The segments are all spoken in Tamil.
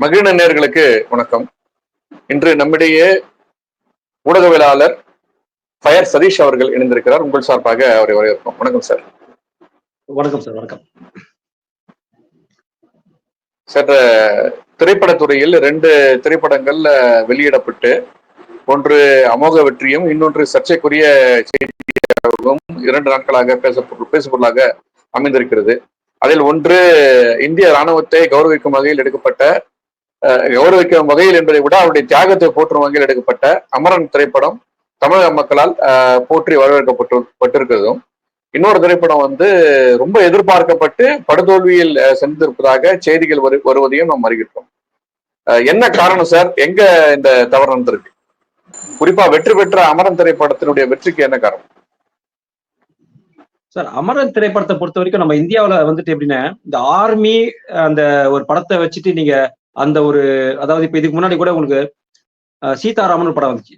மகிழ நேர்களுக்கு வணக்கம். இன்று நம்மிடையே ஊடகவியலாளர் ஃபயர் சதீஷ் அவர்கள் இணைந்திருக்கிறார். உங்கள் சார்பாக அவரை வரவேற்கிறோம். வணக்கம் சார். வணக்கம் சார். வணக்கம். சார் திரைப்படத்துறையில் ரெண்டு திரைப்படங்கள் வெளியிடப்பட்டு ஒன்று அமோக வெற்றியும் இன்னொன்று சர்ச்சைக்குரிய செய்தியாகவும் இரண்டு நாட்களாக பேசப்பொருள் பேசுபொருளாக அமைந்திருக்கிறது. அதில் ஒன்று இந்திய ராணுவத்தை கௌரவிக்கும் வகையில் எடுக்கப்பட்ட கௌரவிக்கும் வகையில் என்பதை விட அவருடைய தியாகத்தை போற்றும் வகையில் எடுக்கப்பட்ட அமரன் திரைப்படம் தமிழக மக்களால் போற்றி வரவேற்கப்பட்டு பட்டிருக்கிறதும். இன்னொரு திரைப்படம் வந்து ரொம்ப எதிர்பார்க்கப்பட்டு படுதோல்வியில் சென்றிருப்பதாக செய்திகள் வரு வருவதையும் நாம் அறிவித்தோம். என்ன காரணம் சார்? எங்க இந்த தவறு நடந்திருக்கு? குறிப்பா வெற்றி பெற்ற அமரன் திரைப்படத்தினுடைய வெற்றிக்கு என்ன காரணம்? சார் அமரன் திரைப்படத்தை பொறுத்த வரைக்கும் நம்ம இந்தியாவுல வந்துட்டு எப்படின்னா இந்த ஆர்மி அந்த ஒரு படத்தை வச்சுட்டு நீங்க அந்த ஒரு அதாவது இப்ப இதுக்கு முன்னாடி கூட உங்களுக்கு சீதாராமன் படம் வந்துச்சு?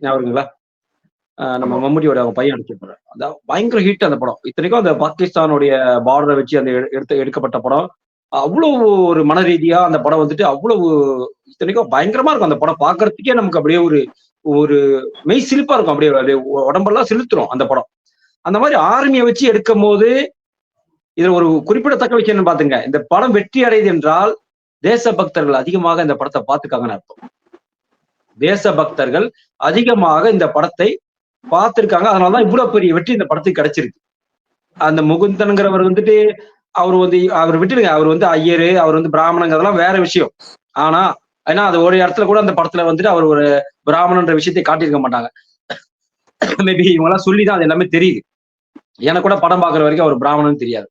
அஹ், நம்ம மம்முடியோட அவங்க பையன் நடிச்சிருப்பாரு அதான் பயங்கர ஹிட் அந்த படம். இத்தனைக்கும் அந்த பாகிஸ்தானுடைய பார்டரை வச்சு அந்த எடு- எடுத்து எடுக்கப்பட்ட படம். அவ்வளவு ஒரு மன ரீதியா அந்த படம் வந்துட்டு அவ்வளவு இத்தனைக்கும் பயங்கரமா இருக்கும் அந்த படம் பார்க்கறதுக்கே நமக்கு அப்படியே ஒரு ஒரு மெய் சிலிப்பா இருக்கும். அப்படியே அப்படியே உடம்பெல்லாம் சிலுத்துரும் அந்த படம். அந்த மாதிரி ஆர்மியை வச்சு எடுக்கும் போது இதுல ஒரு குறிப்பிடத்தக்க விஷயம் பாத்துங்க. இந்த படம் வெற்றி அடையுது என்றால் தேச பக்தர்கள் அதிகமாக இந்த படத்தை பார்த்துக்காங்கன்னு அர்த்தம். தேச பக்தர்கள் அதிகமாக இந்த படத்தை பார்த்திருக்காங்க. அதனாலதான் இவ்வளவு பெரிய வெற்றி இந்த படத்துக்கு கிடைச்சிருக்கு. அந்த முகுந்தனுங்கிறவர் வந்துட்டு அவர் வந்து அவர் விட்டுடுங்க. அவர் வந்து ஐயரு அவர் வந்து பிராமணங்கிறதெல்லாம் வேற விஷயம். ஆனா ஏன்னா அது ஒரு இடத்துல கூட அந்த படத்துல வந்துட்டு அவர் ஒரு பிராமணன்ற விஷயத்தை காட்டியிருக்க மாட்டாங்க. மேபி இவங்க எல்லாம் சொல்லிதான் அது எல்லாமே தெரியுது. எனக்கு கூட படம் பார்க்குற வரைக்கும் அவர் பிராமணன் தெரியாது.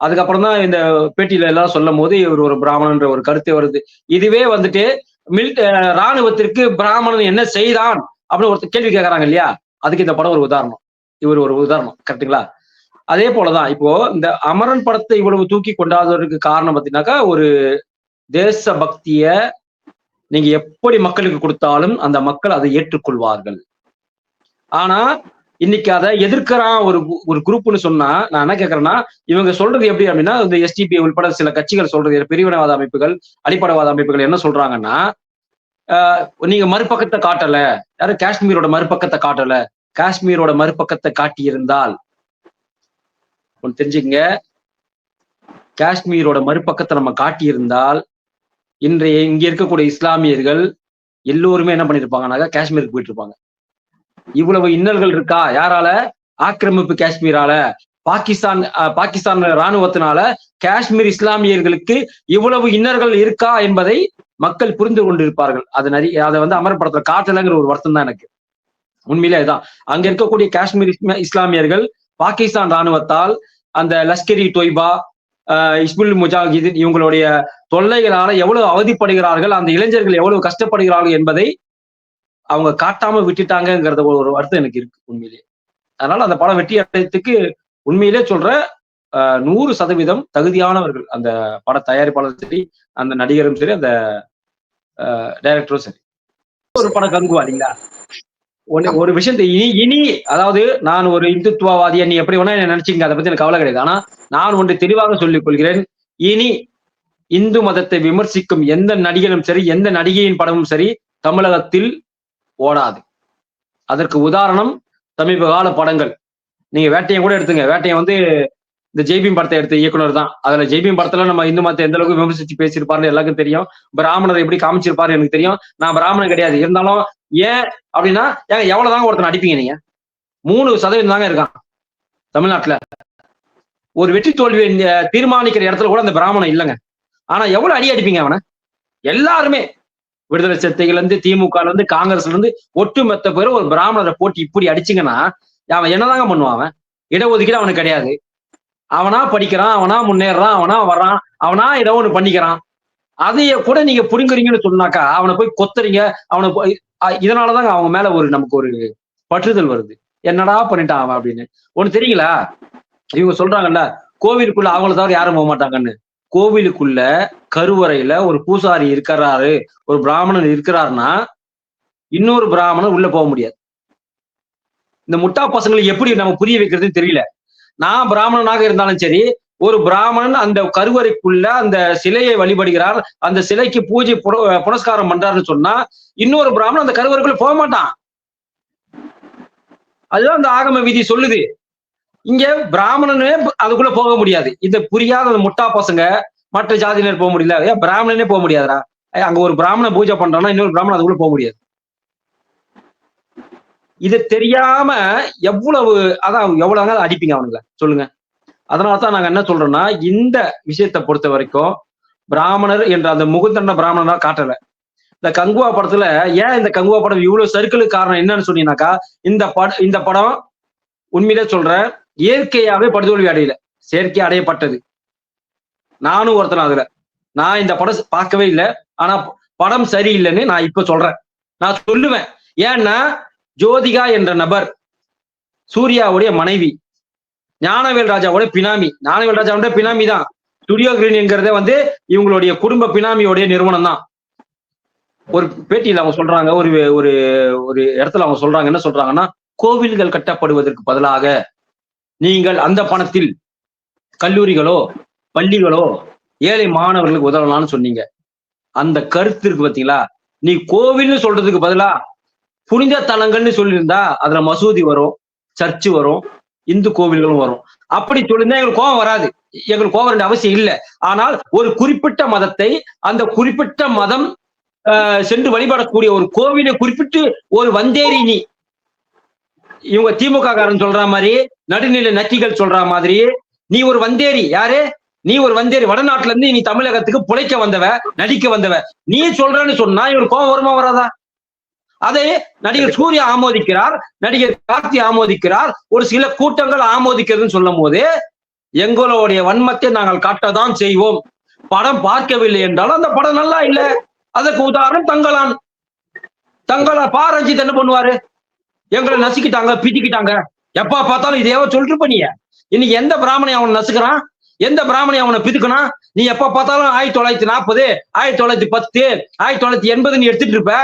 அதுக்கப்புறம் தான் இந்த பேட்டியில எல்லாம் சொல்லும் போது இவர் ஒரு பிராமணன்ற ஒரு கருத்து வருது. இதுவே வந்துட்டு மில் ராணுவத்திற்கு பிராமணன் என்ன செய்தான் அப்படின்னு ஒருத்தர் கேள்வி கேட்கறாங்க இல்லையா? அதுக்கு இந்த படம் ஒரு உதாரணம். இவர் ஒரு உதாரணம் கரெக்டுங்களா அதே போலதான் இப்போ இந்த அமரன் படத்தை இவ்வளவு தூக்கி கொண்டாடுவதற்கு காரணம் பார்த்தீங்கன்னாக்கா ஒரு தேச பக்திய நீங்க எப்படி மக்களுக்கு கொடுத்தாலும் அந்த மக்கள் அதை ஏற்றுக்கொள்வார்கள். ஆனா இன்னைக்கு அதை எதிர்க்கிறான் ஒரு கு- ஒரு குரூப்னு சொன்னா நான் என்ன கேட்கறேன்னா இவங்க சொல்றது எப்படி அப்படின்னா இந்த எஸ்டிபி உள்பட சில கட்சிகள் சொல்றது பிரிவினவாத அமைப்புகள் அடிப்படைவாத அமைப்புகள் என்ன சொல்றாங்கன்னா ஆஹ் நீங்க மறுபக்கத்தை காட்டல யாரும் காஷ்மீரோட மறுபக்கத்தை காட்டல காஷ்மீரோட மறுபக்கத்தை காட்டியிருந்தால். ஒன்று தெரிஞ்சுங்க காஷ்மீரோட மறுபக்கத்தை நம்ம காட்டியிருந்தால் இன்றைய இங்க இருக்கக்கூடிய இஸ்லாமியர்கள் எல்லோருமே என்ன பண்ணிருப்பாங்கன்னாக்கா காஷ்மீருக்கு போயிட்டு இருப்பாங்க. இவ்வளவு இன்னல்கள் இருக்கா? யாரால? ஆக்கிரமிப்பு காஷ்மீரால. பாகிஸ்தான் பாகிஸ்தான் ராணுவத்தினால காஷ்மீர் இஸ்லாமியர்களுக்கு இவ்வளவு இன்னல்கள் இருக்கா என்பதை மக்கள் புரிந்து கொண்டிருப்பார்கள். அது நிறைய அதை வந்து அமரப்படத்துல காட்டலைங்கிற ஒரு வருத்தம் தான் எனக்கு. உண்மையிலே அதுதான். அங்க இருக்கக்கூடிய காஷ்மீர் இஸ்லாமியர்கள் பாகிஸ்தான் ராணுவத்தால் அந்த லஷ்கரி தொய்பா இஸ்புல் முஜாஹிதீன் இவங்களுடைய தொல்லைகளால எவ்வளவு அவதிப்படுகிறார்கள் அந்த இளைஞர்கள் எவ்வளவு கஷ்டப்படுகிறார்கள் என்பதை அவங்க காட்டாம விட்டுட்டாங்கிறத ஒரு வருத்தம் எனக்கு இருக்கு உண்மையிலேயே அதனால அந்த படம் வெற்றி அடையத்துக்கு உண்மையிலே சொல்ற அஹ், நூறு சதவீதம் தகுதியானவர்கள் அந்த பட தயாரிப்பாளரும் சரி அந்த நடிகரும் சரி அந்த டைரக்டரும் சரி. ஒரு படம் கங்குவா இல்லைங்களா ஒன்னு ஒரு விஷயத்தை இனி இனி அதாவது நான் ஒரு இந்துத்துவவாதியை நீ எப்படி வேணா என்ன நினைச்சீங்க அதை பத்தி எனக்கு கவலை கிடையாது. ஆனா நான் ஒன்று தெளிவாக சொல்லிக் கொள்கிறேன். இனி இந்து மதத்தை விமர்சிக்கும் எந்த நடிகரும் சரி எந்த நடிகையின் படமும் சரி தமிழகத்தில் ஓடாது. அதற்கு உதாரணம் சமீப கால படங்கள். நீங்க வேட்டையை கூட எடுத்துங்க. வேட்டையை வந்து இந்த ஜெய்பீம் படத்தை எடுத்த இயக்குனர் தான். அதுல ஜெய்பீம் படத்துல நம்ம இந்து மதத்தை எந்த அளவுக்கு விமர்சிச்சு பேசியிருப்பாருன்னு எல்லாருக்கும் தெரியும். பிராமணரை எப்படி காமிச்சிருப்பாரு எனக்கு தெரியும். நான் பிராமணன் கிடையாது. இருந்தாலும் ஏன் அப்படின்னா ஏங்க எவ்வளவுதாங்க ஒருத்தன் அடிப்பீங்க நீங்க? மூணு சதவீதம் தாங்க இருக்கான் தமிழ்நாட்டுல. ஒரு வெற்றி தோல்வி இந்த- தீர்மானிக்கிற இடத்துல கூட அந்த பிராமணன் இல்லைங்க. ஆனா எவ்வளவு அடி அடிப்பீங்க அவனை? எல்லாருமே. விடுதலை சிறுத்தைகள் இருந்து திமுக இருந்து காங்கிரஸ்ல இருந்து ஒட்டுமொத்த பேரும் ஒரு பிராமணரை போட்டு இப்படி அடிச்சிங்கன்னா அவன் என்னதாங்க பண்ணுவான் அவன்? இடஒதுக்கீடு அவனுக்கு கிடையாது. அவனா படிக்கிறான் அவனா முன்னேறான் அவனா வர்றான் அவனா ஏதோ ஒண்ணு பண்ணிக்கிறான். அதைய கூட நீங்க புடுங்குறீங்கன்னு சொன்னாக்கா அவனை போய் கொத்துறீங்க அவனை போய் இதனாலதாங்க அவங்க மேல ஒரு நமக்கு ஒரு பற்றுதல் வருது. என்னடா பண்ணிட்டான் அவன் அப்படின்னு. ஒண்ணு தெரியுங்களா? இவங்க சொல்றாங்கல்ல கோவிலுக்குள்ள அவங்கள தவிர யாரும் போக மாட்டாங்கன்னு. கோவிலுக்குள்ள கருவறையில ஒரு பூசாரி இருக்கிறாரு ஒரு பிராமணன் இருக்கிறாருன்னா இன்னொரு பிராமணன் உள்ள போக முடியாது. இந்த முட்டா பசங்களை எப்படி நம்ம புரிய வைக்கிறதுன்னு தெரியல. நான் பிராமணனாக இருந்தாலும் சரி ஒரு பிராமணன் அந்த கருவறைக்குள்ள அந்த சிலையை வழிபடுகிறார் அந்த சிலைக்கு பூஜை புனஸ்காரம் பண்றாருன்னு சொன்னா இன்னொரு பிராமணன் அந்த கருவறைக்குள்ள போக மாட்டான். அதுதான் அந்த ஆகம விதி சொல்லுது. இங்க பிராமணனே அதுக்குள்ள போக முடியாது. இந்த புரியாத அந்த முட்டா பசங்க மற்ற ஜாதியினர் போக முடியல. ஏன் பிராமணனே போக முடியாதுடா. அங்க ஒரு பிராமண பூஜை பண்றான்னா இன்னொரு பிராமணன் அதுக்குள்ள போக முடியாது. இது தெரியாம எவ்வளவு அதான் எவ்வளவு அடிப்பீங்க அவனுங்கள? சொல்லுங்க. அதனாலதான் நாங்க என்ன சொல்றோம்னா இந்த விஷயத்தை பொறுத்த வரைக்கும் பிராமணர் என்ற அந்த முகுந்தண்ட பிராமணனா காட்டல. இந்த கங்குவா படத்துல ஏன் இந்த கங்குவா படம் இவ்வளவு சர்க்கிளுக்கு காரணம் என்னன்னு சொன்னீங்கன்னாக்கா இந்த பட இந்த படம் உண்மையிலே சொல்றேன். இயற்கையாவே படுதோல்வி அடையல. செயற்கை அடையப்பட்டது. நானும் ஒருத்தன் அதுல. நான் இந்த படம் பார்க்கவே இல்லை. ஆனா படம் சரியில்லைன்னு நான் இப்ப சொல்றேன். நான் சொல்லுவேன். ஏன்னா ஜோதிகா என்ற நபர் சூர்யாவுடைய மனைவி ஞானவேல் ராஜாவோட பினாமி. ஞானவேல் ராஜாவோட பினாமி தான். ஸ்டுடியோ கிரீன்ங்கிறத வந்து இவங்களுடைய குடும்ப பினாமியோடைய நிறுவனம் தான். ஒரு பேட்டியில அவங்க சொல்றாங்க. ஒரு ஒரு ஒரு இடத்துல அவங்க சொல்றாங்க. என்ன சொல்றாங்கன்னா கோவில்கள் கட்டப்படுவதற்கு பதிலாக நீங்கள் அந்த பணத்தில் கல்லூரிகளோ பள்ளிகளோ ஏழை மாணவர்களுக்கு உதவலாம்னு சொன்னீங்க. அந்த கருத்து இருக்கு பாத்தீங்களா? நீ கோவில்னு சொல்றதுக்கு பதிலா புனித தலங்கள்னு சொல்லியிருந்தா அதுல மசூதி வரும் சர்ச்சு வரும் இந்து கோவில்களும் வரும். அப்படி சொல்லியிருந்தா எங்களுக்கு கோபம் வராது. எங்களுக்கு கோபம் வேண்டிய அவசியம் இல்லை. ஆனால் ஒரு குறிப்பிட்ட மதத்தை அந்த குறிப்பிட்ட மதம் ஆஹ், சென்று வழிபடக்கூடிய ஒரு கோவிலை குறிப்பிட்டு ஒரு வந்தேரி நீ இவங்க திமுக காரன் சொல்ற மாதிரி நடுநிலை நக்கிகள் சொல்ற மாதிரி நீ ஒரு வந்தேரி யாரு? நீ ஒரு வந்தேரி வடநாட்டுல இருந்து நீ தமிழகத்துக்கு புழைக்க வந்தவ நடிக்க வந்தவ. நீ சொல்றன்னு சொன்னா இவர் கோபம் வருமா வராதா? அதை நடிகர் சூர்யா ஆமோதிக்கிறார் நடிகர் கார்த்தி ஆமோதிக்கிறார் ஒரு சில கூட்டங்கள் ஆமோதிக்கிறதுன்னு சொல்லும் போது எங்களுடைய வன்மத்தை நாங்கள் காட்டதான் செய்வோம். படம் பார்க்கவில்லை என்றாலும் அந்த படம் நல்லா இல்லை. அதற்கு உதாரணம் தங்கலான் தங்கலா பா ரஞ்சித் என்ன பண்ணுவாரு? எங்களை நசுக்கிட்டாங்க பிதிக்கிட்டாங்க எப்ப பார்த்தாலும் இதேவோ சொல்லிட்டு பண்ணிய இன்னைக்கு எந்த பிராமணி அவனை நசுக்கிறான்? எந்த பிராமணி அவனை பிதுக்கணும் நீ எப்ப பார்த்தாலும் ஆயிரத்தி தொள்ளாயிரத்தி நாற்பது ஆயிரத்தி தொள்ளாயிரத்தி பத்து ஆயிரத்தி தொள்ளாயிரத்தி எண்பது நீ எடுத்துட்டு இருப்ப.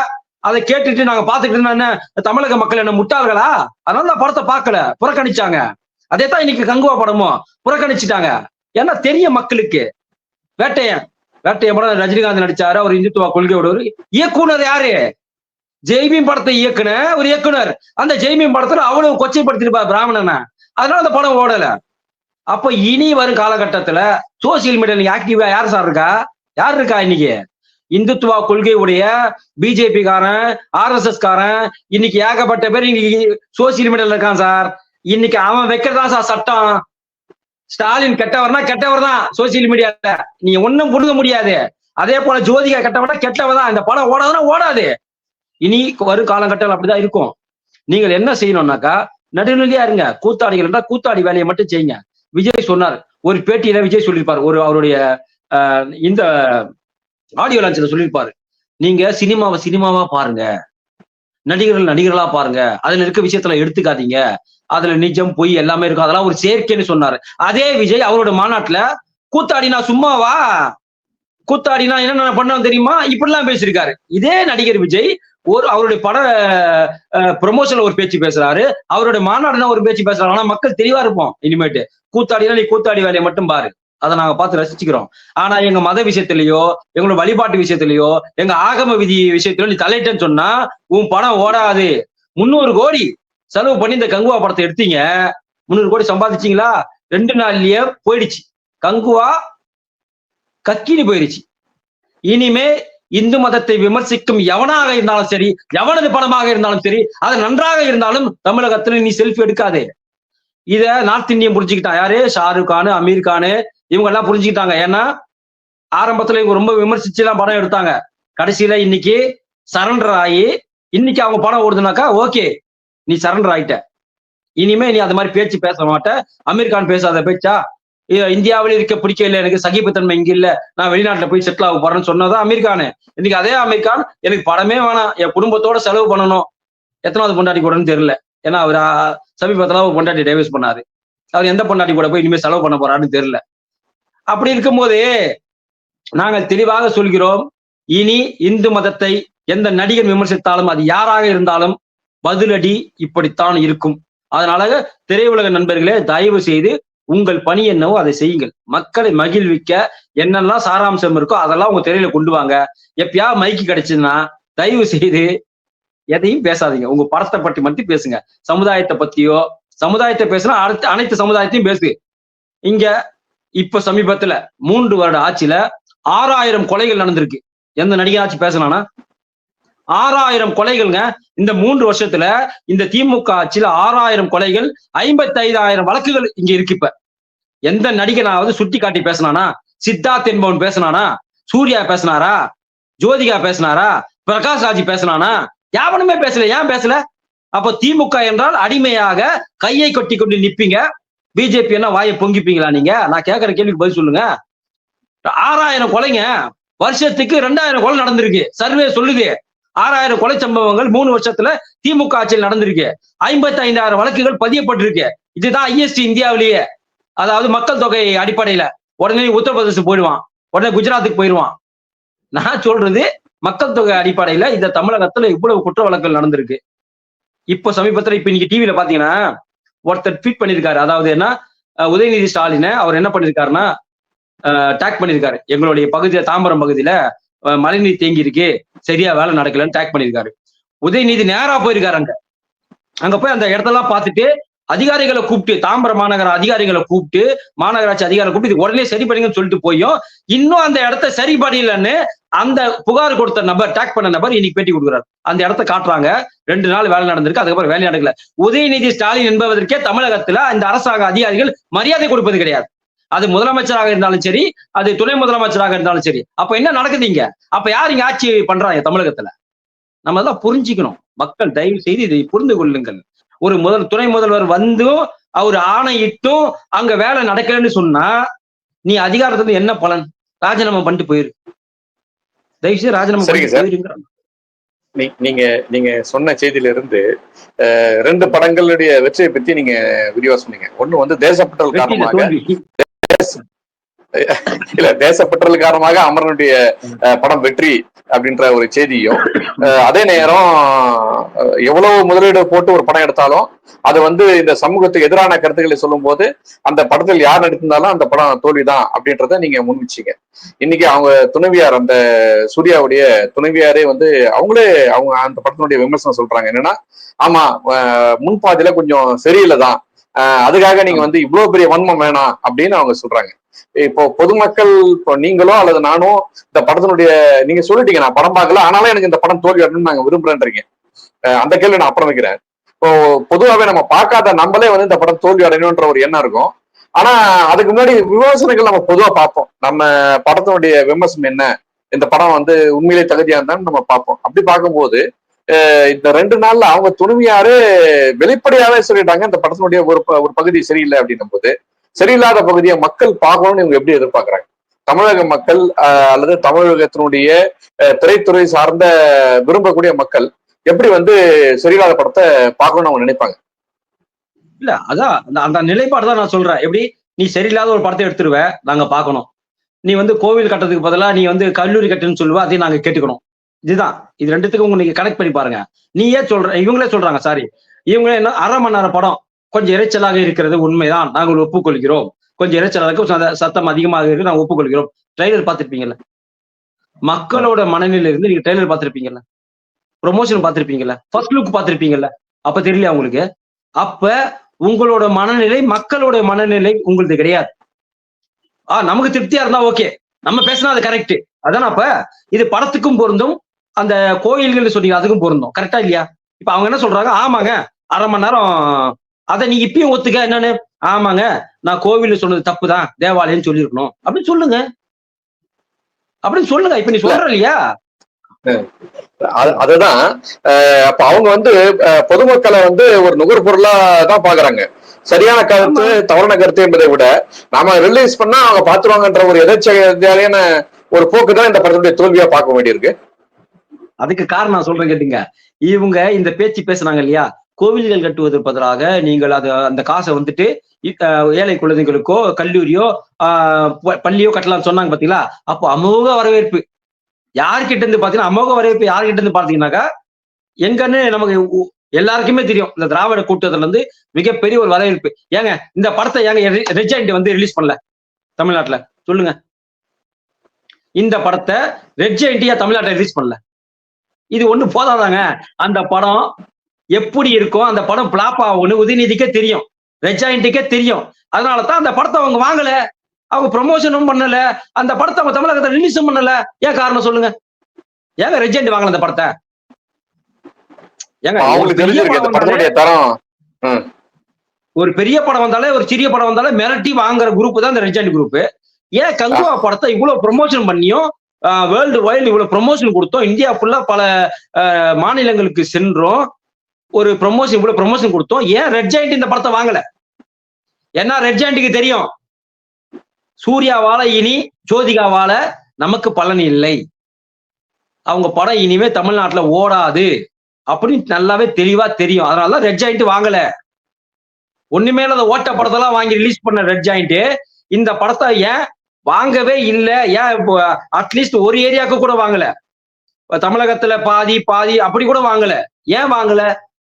அதை கேட்டுட்டு நாங்க பாத்துக்கிட்டு இருந்தா என்ன தமிழக மக்கள் என்ன முட்டாள்களா? அதனால படத்தை பார்க்கல. புறக்கணிச்சாங்க. அதே தான் இன்னைக்கு கங்குவா படமும் புறக்கணிச்சுட்டாங்க. ஏன்னா தெரிய மக்களுக்கு. வேட்டையன். வேட்டையன் படம் ரஜினிகாந்த் நடிச்சாரு. அவர் இந்துத்துவ கொள்கையோட இயக்குனர் யாரு? ஜெய்பீம் படத்தை இயக்குன ஒரு இயக்குனர். அந்த ஜெய்பீம் படத்துல அவ்வளவு கொச்சைப்படுத்திருப்பார் பிராமணனை. அதனால அந்த படம் ஓடல. அப்ப இனி வரும் காலகட்டத்துல சோசியல் மீடியா ஆக்டிவா யார் சார் இருக்கா? யார் இருக்கா இன்னைக்கு? இந்துத்துவா கொள்கையுடைய பிஜேபி காரன் ஆர்எஸ்எஸ் காரன் இன்னைக்கு ஏகப்பட்ட பேர் இன்னைக்கு சோசியல் மீடியால இருக்கான் சார் இன்னைக்கு அவன் வைக்கிறதா சார் சட்டம்? ஸ்டாலின் கெட்டவர்னா கெட்டவர் தான் சோசியல் மீடியால. நீ ஒன்னும் புடுங்க முடியாது. அதே போல ஜோதிகா கெட்டவனா கெட்டவ தான் இந்த படம் ஓடாதுன்னா ஓடாது. இனி வரும் காலகட்டங்கள் அப்படிதான் இருக்கும். நீங்கள் என்ன செய்யணும்னாக்கா நடுநிலையா இருங்க. கூத்தாடிகள் இருந்தா கூத்தாடி வேலையை மட்டும் செய்யுங்க. விஜய் சொன்னார். ஒரு பேட்டியில விஜய் சொல்லியிருப்பார். ஒரு அவருடைய ஆஹ், இந்த ஆடியோ லான்ச்ல சொல்லியிருப்பாரு. நீங்க சினிமாவை சினிமாவா பாருங்க. நடிகர்கள் நடிகர்களா பாருங்க. அதுல இருக்க விஷயத்துல எடுத்துக்காதீங்க. அதுல நிஜம் பொய் எல்லாமே இருக்கும். அதெல்லாம் ஒரு சேர்க்கைன்னு சொன்னாரு. அதே விஜய் அவரோட மாநாட்டுல கூத்தாடினா சும்மாவா? கூத்தாடினா என்ன பண்ணோம் தெரியுமா? இப்படிலாம் பேசியிருக்காரு. இதே நடிகர் விஜய் ஒரு அவருடைய பட ப்ரொமோஷன்ல ஒரு பேச்சு பேசுறாரு. அவருடைய மாநாடுனா ஒரு பேச்சு பேசுறாரு. ஆனா மக்கள் தெளிவா இருப்போம் இனிமேட்டு கூத்தாடினா நீ கூத்தாடி வேலையை மட்டும் பாரு. அதை நாங்க பார்த்து ரசிச்சுக்கிறோம். ஆனா எங்க மத விஷயத்திலயோ எங்களோட வழிபாட்டு விஷயத்திலயோ எங்க ஆகம விதி விஷயத்திலயோ நீ தலையிட்டேன்னு சொன்னா உன் படம் ஓடாது. முந்நூறு கோடி செலவு பண்ணி இந்த கங்குவா படத்தை எடுத்தீங்க. முந்நூறு கோடி சம்பாதிச்சீங்களா? ரெண்டு நாள்லயே போயிடுச்சு. கங்குவா கக்கினி போயிடுச்சு. இனிமே இந்து மதத்தை விமர்சிக்கும் எவனாக இருந்தாலும் சரி எவனது படமாக இருந்தாலும் சரி அது நன்றாக இருந்தாலும் தமிழகத்துல நீ செல்ஃபி எடுக்காதே. இத நார்த் இந்தியன் புரிஞ்சுக்கிட்டான் யாரு? ஷாருக் கானு அமீர் கானு இவங்க எல்லாம் புரிஞ்சுக்கிட்டாங்க. ஏன்னா ஆரம்பத்துல இவங்க ரொம்ப விமர்சிச்சு எல்லாம் படம் எடுத்தாங்க. கடைசியில இன்னைக்கு சரண்டர் ஆகி இன்னைக்கு அவங்க படம் ஓடுதுனாக்கா ஓகே நீ சரண்டர் ஆயிட்ட. இனிமே நீ அது மாதிரி பேச்சு பேச மாட்ட. அமீர் கான் பேசாத பேச்சா? இந்தியாவில் இருக்க பிடிக்கல எனக்கு சகிப்புத்தன்மை இங்க இல்ல. நான் வெளிநாட்டுல போய் செட்டில் ஆக போறேன்னு சொன்னதான் அமீர்கானு இன்னைக்கு அதே அமீர்கான் எனக்கு படமே வேணாம். என் குடும்பத்தோட செலவு பண்ணணும். எத்தனாவது பொண்டாட்டி கூடன்னு தெரியல. ஏன்னா அவர் சமீபத்தில் சமீபத்துல ஒரு பொண்டாட்டி டைவர்ஸ் பண்ணாரு. அவர் எந்த பொண்டாட்டி கூட போய் இனிமேல் செலவு பண்ண போறாருன்னு தெரியல. அப்படி இருக்கும்போது நாங்கள் தெளிவாக சொல்கிறோம் இனி இந்து மதத்தை எந்த நடிகர் விமர்சித்தாலும் அது யாராக இருந்தாலும் பதிலடி இப்படித்தான் இருக்கும். அதனால திரையுலக நண்பர்களே தயவு செய்து உங்கள் பணி என்னவோ அதை செய்யுங்கள். மக்களை மகிழ்விக்க என்னெல்லாம் சாராம்சம் இருக்கோ அதெல்லாம் உங்க திரையில கொண்டு வாங்க. எப்பயா மைக்கு கிடைச்சதுன்னா தயவு செய்து எதையும் பேசாதீங்க. உங்க படத்தை பற்றி மட்டும் பேசுங்க. சமுதாயத்தை பத்தியோ சமுதாயத்தை பேசுனா அடுத்த அனைத்து சமுதாயத்தையும் பேசு. இங்க இப்ப சமீபத்துல மூன்று வருட ஆட்சியில ஆறாயிரம் கொலைகள் நடந்திருக்கு. எந்த நடிகர் ஆட்சி பேசலாம்னா ஆறாயிரம் கொலைகள்ங்க. இந்த மூன்று வருஷத்துல இந்த திமுக ஆட்சியில ஆறாயிரம் கொலைகள் ஐம்பத்தி ஐந்தாயிரம் வழக்குகள் இங்க இருக்கு இப்ப. எந்த நடிகனாவது சுட்டி காட்டி பேசினானா? சித்தார்த் என்பவன் பேசினானா? சூர்யா பேசினாரா? ஜோதிகா பேசினாரா? பிரகாஷ் ராஜ் பேசினானா? யாவனுமே பேசல. ஏன் பேசல? அப்போ திமுக என்றால் அடிமையாக கையை கொட்டி கொண்டு நிப்பீங்க. பிஜேபி என்ன வாயை பொங்கிப்பீங்களா நீங்க? நான் கேட்கிற கேள்விக்கு பதில் சொல்லுங்க. ஆறாயிரம் கொலைங்க. வருஷத்துக்கு ரெண்டாயிரம் கொலை நடந்திருக்கு. சர்வே சொல்லுது. ஆறாயிரம் கொலை சம்பவங்கள் மூணு வருஷத்துல திமுக ஆட்சியில் நடந்திருக்கு. ஐம்பத்தி ஐந்தாயிரம் வழக்குகள் பதியப்பட்டிருக்கு. இதுதான் ஐஎஸ்டி இந்தியாவிலேயே. அதாவது மக்கள் தொகை அடிப்படையில. உடனே உத்தரப்பிரதேசம் போயிடுவான். உடனே குஜராத்துக்கு போயிடுவான். நான் சொல்றது மக்கள் தொகை அடிப்படையில இந்த தமிழகத்துல இவ்வளவு குற்ற வழக்குகள் நடந்திருக்கு. இப்போ சமீபத்துல இப்ப இன்னைக்கு டிவியில பாத்தீங்கன்னா ஒருத்தர் ட்வீட் பண்ணியிருக்காரு அதாவது என்ன? உதயநிதி ஸ்டாலினை அவர் என்ன பண்ணிருக்காருன்னா டேக் பண்ணியிருக்காரு எங்களுடைய பகுதியில தாம்பரம் பகுதியில மழைநீர் தேங்கி இருக்கு சரியா வேலை நடக்கலன்னு டேக் பண்ணியிருக்காரு. உதயநிதி நேரா போயிருக்காரு அங்க. அங்க போய் அந்த இடத்தெல்லாம் பார்த்துட்டு அதிகாரிகளை கூப்பிட்டு தாம்பரம் மாநகர அதிகாரிகளை கூப்பிட்டு மாநகராட்சி அதிகாரிகளை கூப்பிட்டு இது உடனே சரி பண்ணுங்கன்னு சொல்லிட்டு போயும். இன்னும் அந்த இடத்த சரி பண்ணலன்னு அந்த புகார் கொடுத்த நபர் டேக் பண்ண நபர் இன்னைக்கு பேட்டி கொடுக்குறாரு. அந்த இடத்த காட்டுறாங்க. ரெண்டு நாள் வேலை நடந்திருக்கு அதுக்கப்புறம் வேலை நடக்கல. உதயநிதி ஸ்டாலின் என்பதற்கே தமிழகத்துல இந்த அரசாங்க அதிகாரிகள் மரியாதை கொடுப்பது கிடையாது. அது முதலமைச்சராக இருந்தாலும் சரி அது துணை முதலமைச்சராக இருந்தாலும் சரி. அப்ப என்ன நடக்குது இங்க? அப்ப யார் இங்க ஆட்சி பண்றாங்க தமிழகத்துல? நம்ம தான் புரிஞ்சுக்கணும். மக்கள் தயவு செய்து இதை புரிந்து கொள்ளுங்கள். ஒரு முதல் துணை முதல்வர் வந்தும் அவர் ஆணையிட்டும் அங்க வேலை நடக்கலன்னு சொன்னா நீ அதிகாரத்துல என்ன பலன்? ராஜினாமா பண்ணிட்டு போயிரு. தயவு செய்து ராஜினாமா பண்ணிட்டு நீங்க நீங்க சொன்ன செய்தியில இருந்து ரெண்டு படங்களுடைய வெற்றியை பத்தி நீங்க விரிவா சொன்னீங்க. ஒண்ணு வந்து வெற்றியில காரணமாக இல்ல தேசப்பற்றல் காரணமாக அமரனுடைய படம் வெற்றி அப்படின்ற ஒரு செய்தியும் அதே நேரம் எவ்வளவு முதலீடு போட்டு ஒரு படம் எடுத்தாலும் அது வந்து இந்த சமூகத்துக்கு எதிரான கருத்துக்களை சொல்லும் போது அந்த படத்தில் யார் நடித்திருந்தாலும் அந்த படம் தோல்விதான் அப்படின்றத நீங்க முன்விச்சீங்க. இன்னைக்கு அவங்க துணைவியார் அந்த சூர்யாவுடைய துணைவியாரே வந்து அவங்களே அவங்க அந்த படத்தினுடைய விமர்சனம் சொல்றாங்க. என்னன்னா ஆமா முன்பாதியில கொஞ்சம் சரியில்லை தான் அதுக்காக நீங்க வந்து இவ்வளவு பெரிய வன்மம் வேணாம் அப்படின்னு அவங்க சொல்றாங்க. இப்போ பொதுமக்கள் இப்போ நீங்களோ அல்லது நானோ இந்த படத்தினுடைய நீங்க சொல்லிட்டீங்க நான் படம் பார்க்கல ஆனாலும் எனக்கு இந்த படம் தோல்வி அடையணும்னு நாங்க விரும்புறேன்றீங்க. அந்த கேள்வி நான் அப்புறம் வைக்கிறேன் இப்போ பொதுவாகவே நம்ம பார்க்காத நம்மளே வந்து இந்த படம் தோல்வி அடையணும்ன்ற ஒரு எண்ணம் இருக்கும். ஆனா அதுக்கு முன்னாடி விமர்சனங்கள் நம்ம பொதுவா பார்ப்போம். நம்ம படத்தினுடைய விமர்சனம் என்ன? இந்த படம் வந்து உண்மையிலே தகுதியா இருந்தான்னு நம்ம பார்ப்போம். அப்படி பார்க்கும்போது இந்த ரெண்டு நாள்ல அவங்க துணிவியாரு வெளிப்படையாவே சொல்லிட்டாங்க இந்த படத்தினுடைய ஒரு ப- ஒரு பகுதி சரியில்லை அப்படின்னும் போது சரியில்லாத பகுதியை மக்கள் பார்க்கணும்னு இவங்க எப்படி எதிர்பார்க்கறாங்க? தமிழக மக்கள் அல்லது தமிழகத்தினுடைய திரைத்துறை சார்ந்த விரும்பக்கூடிய மக்கள் எப்படி வந்து சரியில்லாத படத்தை பார்க்கணும்னு அவங்க நினைப்பாங்க? இல்ல அதான் அந்த- அந்த நிலைப்பாடு தான் நான் சொல்றேன். எப்படி? நீ சரியில்லாத ஒரு படத்தை எடுத்துருவ நாங்க பார்க்கணும். நீ வந்து கோவில் கட்டுறதுக்கு பதிலாக நீ வந்து கல்லூரி கட்டுன்னு சொல்லுவ அதையும் நாங்க கேட்டுக்கணும். இதுதான். இது ரெண்டுத்துக்கும் உங்க நீங்க கனெக்ட் பண்ணி பாருங்க. நீ ஏன் சொல்ற இவங்களே சொல்றாங்க சாரி இவங்களே என்ன அரை மணி நேரம் படம் கொஞ்சம் இறைச்சலாக இருக்கிறது உண்மைதான். நாங்கள் ஒப்புக்கொள்கிறோம். கொஞ்சம் இரைச்சலாக இருக்கும் சத- சத்தம் அதிகமாக இருக்கு நாங்கள் ஒப்புக்கொள்கிறோம். ட்ரெய்லர் பார்த்துருப்பீங்கல்ல? மக்களோட மனநிலையில இருந்து நீங்க ட்ரெய்லர் பார்த்துருப்பீங்கல்ல? ப்ரொமோஷன் பார்த்துருப்பீங்கல்ல? ஃபர்ஸ்ட் லுக் பார்த்துருப்பீங்கல்ல? அப்ப தெரியலையா உங்களுக்கு? அப்ப உங்களோட மனநிலை மக்களோட மனநிலை உங்களுது கிடையாது. ஆ நமக்கு திருப்தியா இருந்தா ஓகே நம்ம பேசினா அது கரெக்ட் அதான் அப்ப? இது படத்துக்கும் பொருந்தும் அந்த கோயில்கள் சொன்னீங்க அதுக்கும் பொருந்தும். கரெக்டா இல்லையா? இப்ப அவங்க என்ன சொல்றாங்க? ஆமாங்க. அரை மணி நேரம் அதை நீ இப்பயும் ஒத்துக்க. என்னன்னு? ஆமாங்க. நான் கோவில் சொன்னது தப்புதான். தேவாலயம் சொல்லியிருக்கணும் அப்படின்னு சொல்லுங்க. அப்படின்னு சொல்லுங்க. இப்ப நீ சொல்ற இல்லையா? அது- அதுதான். அப்ப அவங்க வந்து பொதுமக்களை வந்து ஒரு நுகர்பொருளா தான் பாக்குறாங்க. சரியான கருத்து தவறான கருத்து என்பதை விட நாம ரிலீஸ் பண்ணா அவங்க பாத்துருவாங்கன்ற ஒரு எதாச்சியான ஒரு போக்கு தான் இந்த படத்துடைய தோல்வியா பார்க்க வேண்டியிருக்கு. அதுக்கு காரணம் நான் சொல்றேன் கேட்டுங்க. இவங்க இந்த பேச்சு பேசுனாங்க இல்லையா? கோவில்கள் கட்டுவதற்கு பதிலாக நீங்கள் அது அந்த காசை வந்துட்டு இ- ஏழை குழந்தைகளுக்கோ கல்லூரியோ ப- பள்ளியோ கட்டலாம்னு சொன்னாங்க பாத்தீங்களா? அப்போ அமோக வரவேற்பு. யார்கிட்ட இருந்து பாத்தீங்கன்னா அமோக வரவேற்பு யார்கிட்ட இருந்து பாத்தீங்கன்னாக்கா எங்கன்னு நமக்கு எல்லாருக்குமே தெரியும். இந்த திராவிட கூட்டத்துல இருந்து மிகப்பெரிய ஒரு வரவேற்பு. ஏங்க இந்த படத்தை ஏங்க ரெஜெண்ட் வந்து ரிலீஸ் பண்ணல? தமிழ்நாட்டுல. சொல்லுங்க. இந்த படத்தை ரெட் ஜெயண்டியா தமிழ்நாட்டில் ரிலீஸ் பண்ணல. இது ஒண்ணு போதாதாங்க. அந்த படம் எப்படி இருக்கும் அந்த படம் பிளாப் ஆகும்னு உதயநிதிக்கே தெரியும். ரெட் ஜெயண்டிக்கே தெரியும். அதனால தான் அந்த படத்தை அவங்க வாங்கல. அவங்க ப்ரொமோஷனும் பண்ணல. அந்த படத்தை அவங்க தமிழகத்தை ரிலீஸும் பண்ணல. ஏன் காரணம் சொல்லுங்க? ஏங்க ரெட் ஜெயண்டி வாங்கல அந்த படத்தை? ஏங்க ஒரு பெரிய படம் வந்தாலே- ஒரு பெரிய படம் வந்தாலே ஒரு சிறிய படம் வந்தாலே மிரட்டி வாங்குற குரூப் தான் இந்த ரெஜெண்ட் குரூப் ஏன் கங்குவா படத்தை இவ்வளவு ப்ரொமோஷன் பண்ணியும் வேர்ல்டு வைல்டு இவ்வளவு ப்ரொமோஷன் கொடுத்தோம். இந்தியா ஃபுல்லா பல மாநிலங்களுக்கு சென்றோம். ஒரு ப்ரொமோஷன் இவ்வளவு ப்ரொமோஷன் கொடுத்தோம். ஏன் ரெட் ஜாயிண்ட் இந்த படத்தை வாங்கல? ஏன்னா ரெட் ஜெயண்ட்டுக்கு தெரியும். சூர்யாவால இனி ஜோதிகாவால நமக்கு பலன் இல்லை. அவங்க படம் இனிமே தமிழ்நாட்டுல ஓடாது. அப்படின்னு நல்லாவே தெளிவா தெரியும். அதனாலதான் ரெட் ஜாயிண்ட் வாங்கல. ஒண்ணுமே இல்லாத ஓட்ட படத்தெல்லாம் வாங்கி ரிலீஸ் பண்ண ரெட் ஜாயிண்ட் இந்த படத்தை ஏன் வாங்கவே இல்ல. ஏன் இப்போ அட்லீஸ்ட் ஒரு ஏரியாவுக்கு கூட வாங்கல. தமிழகத்துல பாதி பாதி அப்படி கூட வாங்கல. ஏன் வாங்கல?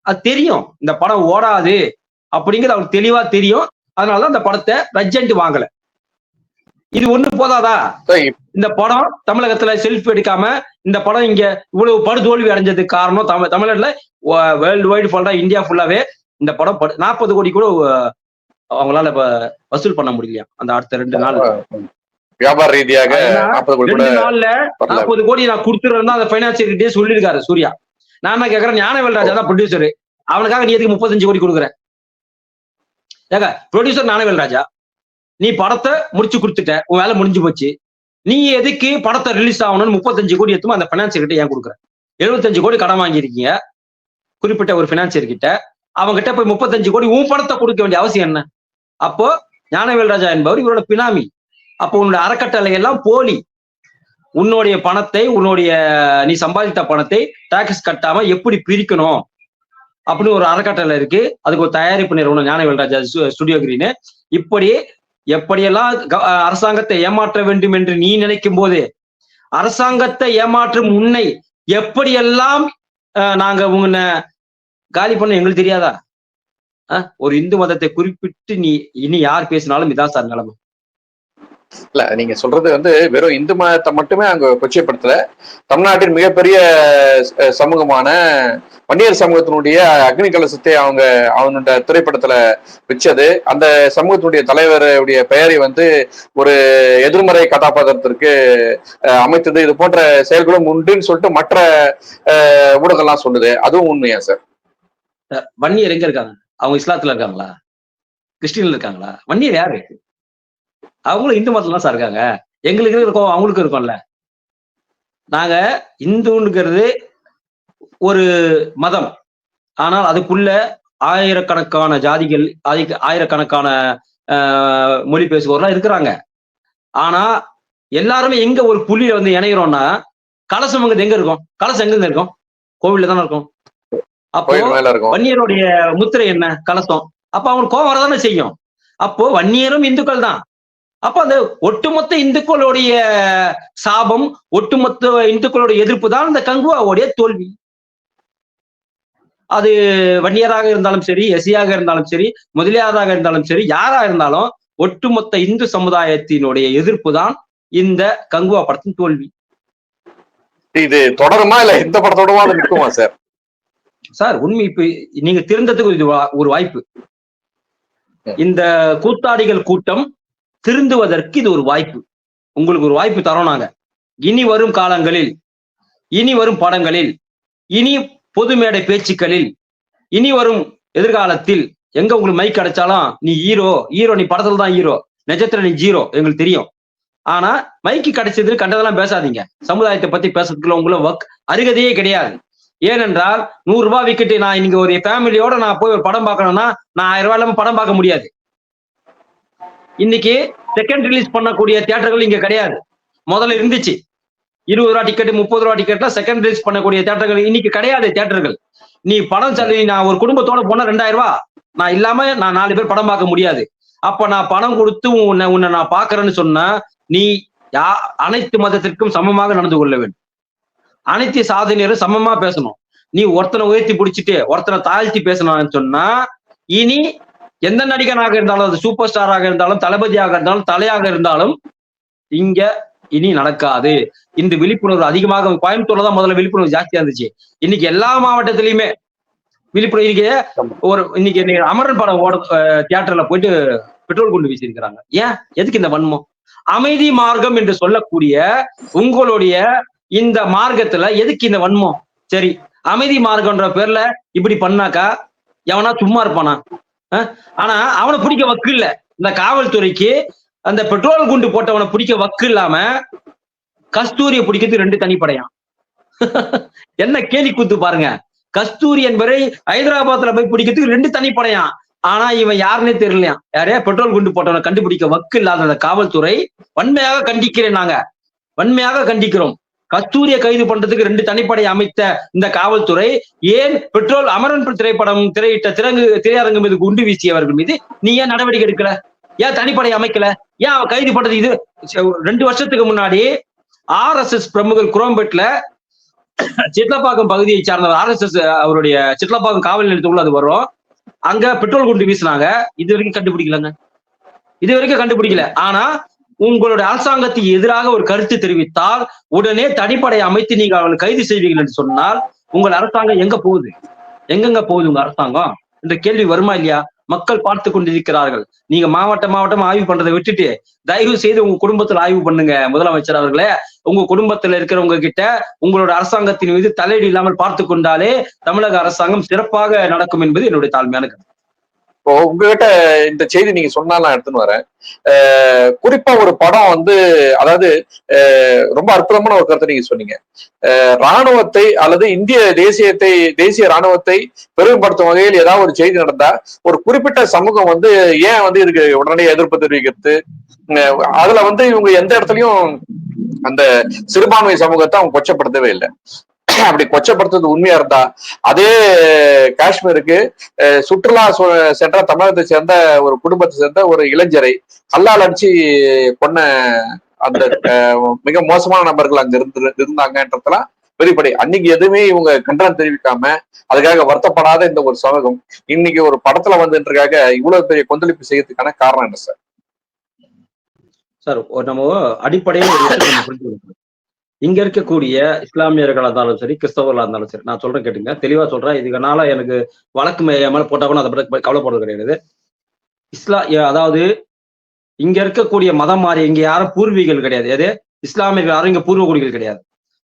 அது தெரியும். இந்த படம் ஓடாது அப்படிங்கிறது அவருக்கு தெளிவா தெரியும். அதனாலதான் இந்த படத்தை ரஜெண்ட் வாங்கல. இது ஒண்ணு போதாதா? இந்த படம் தமிழகத்துல செல்ஃப் எடுக்காம இந்த படம் இங்க இவ்வளவு படுதோல்வி அடைஞ்சதுக்கு காரணம் தமிழ் தமிழ்நாட்டுல வேர்ல்டு வைடு ஃபுல்லா இந்தியா ஃபுல்லாவே இந்த படம் நாற்பது கோடி கூட அவங்களால வசூல் பண்ண முடியலையா? அந்த அடுத்த ரெண்டு நாள். வியாபார ரீதியாக நாற்பது கோடி நான் கொடுத்துறேன் அந்த பைனான்சியர் கிட்டே சொல்லியிருக்காரு சூர்யா. நான் என்ன கேக்குறேன்? ஞானவேல் ராஜா தான் ப்ரொடியூசர் அவனுக்காக நீ எதுக்கு முப்பத்தஞ்சு கோடி கொடுக்குற ஏங்க ப்ரொடியூசர் ஞானவேல் ராஜா நீ படத்தை முடிச்சு கொடுத்துட்ட உன் வேலை முடிஞ்சு போச்சு. நீ எதுக்கு படத்தை ரிலீஸ் ஆகணும்னு முப்பத்தஞ்சு கோடி எடுத்துமா அந்த பினான்சியர் கிட்ட ஏன் கொடுக்குற எழுபத்தஞ்சு கோடி கடன் வாங்கியிருக்கீங்க குறிப்பிட்ட ஒரு பினான்சியர் கிட்ட. அவங்க கிட்ட போய் முப்பத்தஞ்சு கோடி உன் பணத்தை கொடுக்க வேண்டிய அவசியம் என்ன? அப்போ ஞானவேல் ராஜா என்பவர் இவரோட பினாமி. அப்போ உன்னோட அறக்கட்டளை எல்லாம் போலி. உன்னுடைய பணத்தை உன்னுடைய நீ சம்பாதித்த பணத்தை டாக்ஸ் கட்டாம எப்படி பிரிக்கணும்? அப்படின்னு ஒரு அறக்கட்டளை இருக்கு. அதுக்கு ஒரு தயாரிப்பு நிறுவனம் ஞானவேல்ராஜா ஸ்டுடியோ கிரீன் இப்படி எப்படியெல்லாம் க- அரசாங்கத்தை ஏமாற்ற வேண்டும் என்று நீ நினைக்கும் போது அரசாங்கத்தை ஏமாற்றும் உன்னை எப்படியெல்லாம் நாங்க உன்னை காலி பண்ண எங்களுக்கு தெரியாதா? ஒரு இந்து மதத்தை குறிப்பிட்டு நீ இனி யார் பேசினாலும் இதான் சார் நிலைமை. இல்ல நீங்க சொல்றது வந்து வெறும் இந்து மதத்தை மட்டுமே அங்க கொச்சைப்படுத்தல. தமிழ்நாட்டின் மிகப்பெரிய சமூகமான வன்னியர் சமூகத்தினுடைய அக்னி கலசத்தை அவங்க அவனோட திரைப்படத்துல வச்சது. அந்த சமூகத்தினுடைய தலைவருடைய பெயரை வந்து ஒரு எதிர்மறை கதாபாத்திரத்திற்கு அஹ், அமைத்தது. இது போன்ற செயல்களும் உண்டுன்னு சொல்லிட்டு மற்ற ஊடகம்லாம் சொல்லுது. அதுவும் உண்மையா சார்? வன்னியர் எங்க இருக்காங்க? அவங்க இஸ்லாத்துல இருக்காங்களா? கிறிஸ்டின்ல இருக்காங்களா? வன்னியர் யாரு? அவங்களும் இந்து மதத்துல தான் சார் இருக்காங்க. எங்களுக்கு இருக்கோம் அவங்களுக்கும் இருக்கோம்ல. நாங்க இந்துங்கிறது ஒரு மதம். ஆனால் அதுக்குள்ள ஆயிரக்கணக்கான ஜாதிகள் ஆதி- ஆயிரக்கணக்கான மொழி பேசுபவர்லாம் இருக்கிறாங்க. ஆனா எல்லாருமே எங்க ஒரு புள்ளியில வந்து இணைகிறோம்னா கலசம் அங்க எங்க இருக்கும்? கலசம் எங்க இருக்கும்? கோவில்ல தானே இருக்கும். அப்போ வன்னியருடைய முத்திரை என்ன? கலசம். அப்ப அவங்களுக்கு கோவம் வரதானே செய்யும். அப்போ வன்னியரும் இந்துக்கள் தான். அப்ப அந்த ஒட்டுமொத்த இந்துக்களுடைய சாபம் ஒட்டுமொத்த இந்துக்களுடைய எதிர்ப்பு தான் இந்த கங்குவாவுடைய தோல்வி. அது வன்னியராக இருந்தாலும் சரி எசியாக இருந்தாலும் சரி முதலியாராக இருந்தாலும் சரி யாரா இருந்தாலும் ஒட்டுமொத்த இந்து சமுதாயத்தினுடைய எதிர்ப்பு தான் இந்த கங்குவா படத்தின் தோல்வி. இது தொடருமா இல்ல இந்த படத்தோடவா சார் சார் உண்மை இப்ப நீங்க திருந்ததுக்கு ஒரு வாய்ப்பு. இந்த கூத்தாடிகள் கூட்டம் திருந்துவதற்கு இது ஒரு வாய்ப்பு. உங்களுக்கு ஒரு வாய்ப்பு தரோம் நாங்க. இனி வரும் காலங்களில் இனி வரும் படங்களில் இனி பொது மேடை பேச்சுக்களில் இனி வரும் எதிர்காலத்தில் எங்க உங்களுக்கு மைக் கிடைச்சாலும் நீ ஹீரோ ஹீரோ நீ படத்துல தான் ஹீரோ நிஜத்துல நீ ஜீரோ எங்களுக்கு தெரியும். ஆனா மைக்கு கிடைச்சது கண்டதெல்லாம் பேசாதீங்க. சமுதாயத்தை பத்தி பேசுறதுக்குள்ள உங்களுக்கு ஒர்க் அருகதையே கிடையாது. ஏனென்றால் நூறு ரூபாய் விக்கெட்டு நான் இன்னைக்கு ஒரு ஃபேமிலியோட நான் போய் ஒரு படம் பார்க்கணும்னா நான் ஆயிரம் ரூபாய் இல்லாம படம் பார்க்க முடியாது. இன்னைக்கு செகண்ட் ரிலீஸ் பண்ணக்கூடிய தியேட்டர்கள் இங்க கிடையாது. முதல்ல இருந்துச்சு. இருபது ரூபா டிக்கெட் முப்பது ரூபா டிக்கெட்ல செகண்ட் ரிலீஸ் பண்ணக்கூடிய தியேட்டர்கள் இன்னைக்கு கிடையாது தியேட்டர்கள். நீ படம் சரி நான் ஒரு குடும்பத்தோட போனா ரெண்டாயிரம் ரூபா. நான் இல்லாம நான் நாலு பேர் படம் பார்க்க முடியாது. அப்ப நான் பணம் கொடுத்து உன்னை உன்னை நான் பாக்குறேன்னு சொன்னா நீ யா அனைத்து மதத்திற்கும் சமமாக நடந்து கொள்ள வேண்டும். அனைத்து சாதனையரும் சமமா பேசணும். நீ ஒருத்தனை உயர்த்தி பிடிச்சிட்டு ஒருத்தனை தாழ்த்தி பேசணும்னு சொன்னா இனி எந்த நடிகனாக இருந்தாலும் அது சூப்பர் ஸ்டாராக இருந்தாலும் தளபதியாக இருந்தாலும் தலையாக இருந்தாலும் இங்க இனி நடக்காது. இந்த விழிப்புணர்வு அதிகமாக கோயம்புத்தூர்ல தான் முதல்ல விழிப்புணர்வு ஜாஸ்தியா இருந்துச்சு. இன்னைக்கு எல்லா மாவட்டத்திலயுமே விழிப்புணர்வு இன்னைக்கு ஒரு இன்னைக்கு அமரன் படம் ஓட தியேட்டர்ல போயிட்டு பெட்ரோல் குண்டு வீசியிருக்கிறாங்க ஏன்? எதுக்கு இந்த வன்மம்? அமைதி மார்க்கம் என்று சொல்லக்கூடிய உங்களுடைய இந்த மார்க்கத்துல எதுக்கு இந்த வன்மம்? சரி அமைதி மார்க்கம்ன்ற பேர்ல இப்படி பண்ணாக்கா எவனா சும்மா இருப்பானா? ஆனா அவனை பிடிக்க வக்கு இல்ல. இந்த காவல்துறைக்கு அந்த பெட்ரோல் குண்டு போட்டவனை பிடிக்க வக்கு இல்லாம கஸ்தூரியை பிடிக்கிறது ரெண்டு தனிப்படையாம். என்ன கேலி கூத்து பாருங்க. கஸ்தூரி என்பவரை ஹைதராபாத்ல போய் பிடிக்கிறதுக்கு ரெண்டு தனிப்படையாம். ஆனா இவன் யாருன்னே தெரியலையாம். யாரே? பெட்ரோல் குண்டு போட்டவனை கண்டுபிடிக்க வக்கு இல்லாத அந்த காவல்துறை வன்மையாக கண்டிக்கிறேன் நாங்க. வன்மையாக கண்டிக்கிறோம். கஸ்தூரியை கைது பண்றதுக்கு ரெண்டு தனிப்படை அமைத்த இந்த காவல்துறை ஏன் பெட்ரோல் அமரன் திரைப்படம் திரையிட்ட திறங்கு திரையரங்கு மீது குண்டு வீசியவர்கள் மீது நீ ஏன் நடவடிக்கை எடுக்கல? ஏன் தனிப்படை அமைக்கல? ஏன் கைது பண்றது? இது ரெண்டு வருஷத்துக்கு முன்னாடி ஆர் எஸ் எஸ் பிரமுகர் குரோம்பேட்ல சிட்லப்பாக்கம் பகுதியை சார்ந்த ஆர் எஸ் எஸ் அவருடைய சிட்லப்பாக்கம் காவல் நிலையத்துக்குள்ள அது வரும். அங்க பெட்ரோல் குண்டு வீசினாங்க. இது வரைக்கும் கண்டுபிடிக்கலங்க. இது வரைக்கும் கண்டுபிடிக்கல. ஆனா உங்களுடைய அரசாங்கத்துக்கு எதிராக ஒரு கருத்து தெரிவித்தால் உடனே தனிப்படை அமைத்து நீங்க அவர்களை கைது செய்வீர்கள் என்று சொன்னால் உங்கள் அரசாங்கம் எங்க போகுது? எங்கெங்க போகுது உங்க அரசாங்கம்? என்ற கேள்வி வருமா இல்லையா? மக்கள் பார்த்து கொண்டிருக்கிறார்கள். நீங்க மாவட்ட மாவட்டம் ஆய்வு பண்றதை விட்டுட்டு தயவு செய்து உங்க குடும்பத்துல ஆய்வு பண்ணுங்க முதலமைச்சர் அவர்களே. உங்க குடும்பத்துல இருக்கிறவங்க கிட்ட உங்களோட அரசாங்கத்தின் மீது தலையீடு இல்லாமல் பார்த்து கொண்டாலே தமிழக அரசாங்கம் சிறப்பாக நடக்கும் என்பது என்னுடைய தாழ்மையான கருத்து. இப்போ உங்ககிட்ட இந்த செய்தி நீங்க சொன்னாலும் நான் எடுத்துன்னு வரேன். குறிப்பா ஒரு படம் வந்து அதாவது ரொம்ப அற்புதமான ஒரு கருத்தை நீங்க சொன்னீங்க. அஹ் ராணுவத்தை அல்லது இந்திய தேசியத்தை தேசிய ராணுவத்தை பெருமைப்படுத்தும் வகையில் ஏதாவது ஒரு செய்தி நடந்தா ஒரு குறிப்பிட்ட சமூகம் வந்து ஏன் வந்து இதுக்கு உடனடியே எதிர்ப்பு தெரிவிக்கிறது? அஹ் அதுல வந்து இவங்க எந்த இடத்துலயும் அந்த சிறுபான்மை சமூகத்தை அவங்க கொச்சப்படுத்தவே இல்லை. அப்படி கொச்சப்படுத்துறது உண்மையா இருந்தா? அதே காஷ்மீருக்கு சுற்றுலா சென்ற தமிழகத்தை சேர்ந்த ஒரு குடும்பத்தை சேர்ந்த ஒரு இளைஞரை கல்லால் அடிச்சு கொன்ன அந்த மிக மோசமான நபர்கள் அங்க இருந்து இருந்தாங்கன்றதெல்லாம் வெளிப்படை. அன்னைக்கு எதுவுமே இவங்க கண்டனம் தெரிவிக்காம அதுக்காக வருத்தப்படாத இந்த ஒரு சமூகம் இன்னைக்கு ஒரு படத்துல வந்துன்றதுக்காக இவ்வளவு பெரிய கொந்தளிப்பு செய்யறதுக்கான காரணம் என்ன சார்? சார் ஒரு நம்ம அடிப்படையில் ஒரு இங்க இருக்கக்கூடிய இஸ்லாமியர்களா இருந்தாலும் சரி கிறிஸ்தவர்களா இருந்தாலும் சரி நான் சொல்றேன் கேட்டுங்க. தெளிவா சொல்றேன். இதுனால எனக்கு வழக்கு மேல போட்டா கூட அதை பத்தி கவலைப்படுறது கிடையாது. இஸ்லா அதாவது இங்க இருக்கக்கூடிய மதம் மாறி இங்க யாரும் பூர்வீகள் கிடையாது. எது? இஸ்லாமியர்கள் யாரும் இங்க பூர்வகுடிகள் கிடையாது.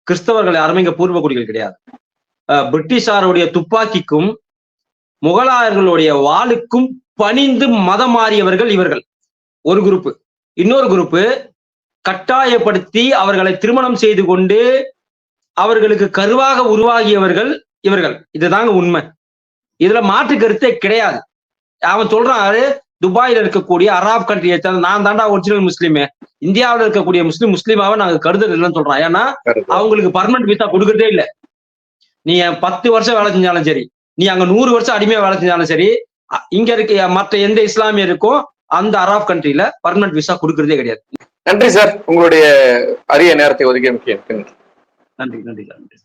கிறிஸ்தவர்கள் யாருமே இங்க பூர்வகுடிகள் கிடையாது. பிரிட்டிஷாருடைய துப்பாக்கிக்கும் முகலாயர்களுடைய வாளுக்கும் பணிந்து மதம் மாறியவர்கள் இவர்கள். ஒரு குரூப் இன்னொரு குரூப் கட்டாயப்படுத்தி அவர்களை திருமணம் செய்து கொண்டு அவர்களுக்கு கருவாக உருவாகியவர்கள் இவர்கள். இதுதாங்க உண்மை. இதுல மாற்று கருத்தே கிடையாது. அவன் சொல்றான் அது துபாயில இருக்கக்கூடிய அராப் கண்ட்ரியை நான் தாண்டா ஒரிஜினல் முஸ்லீமே. இந்தியாவில் இருக்கக்கூடிய முஸ்லீம் முஸ்லீமாவை நாங்க கருதல் இல்லைன்னு சொல்றான். ஏன்னா அவங்களுக்கு பர்மனன்ட் விசா கொடுக்கறதே இல்ல. நீ பத்து வருஷம் வேலை செஞ்சாலும் சரி நீ அங்க நூறு வருஷம் அடிமையா வேலை செஞ்சாலும் சரி இங்க இருக்க மற்ற எந்த இஸ்லாமியருக்கும் அந்த அராப் கண்ட்ரில பர்மனன்ட் விசா கொடுக்கறதே கிடையாது. நன்றி சார். உங்களுடைய அரிய நேரத்தை ஒதுக்கி முக்கிய நன்றி. நன்றி சார். நன்றி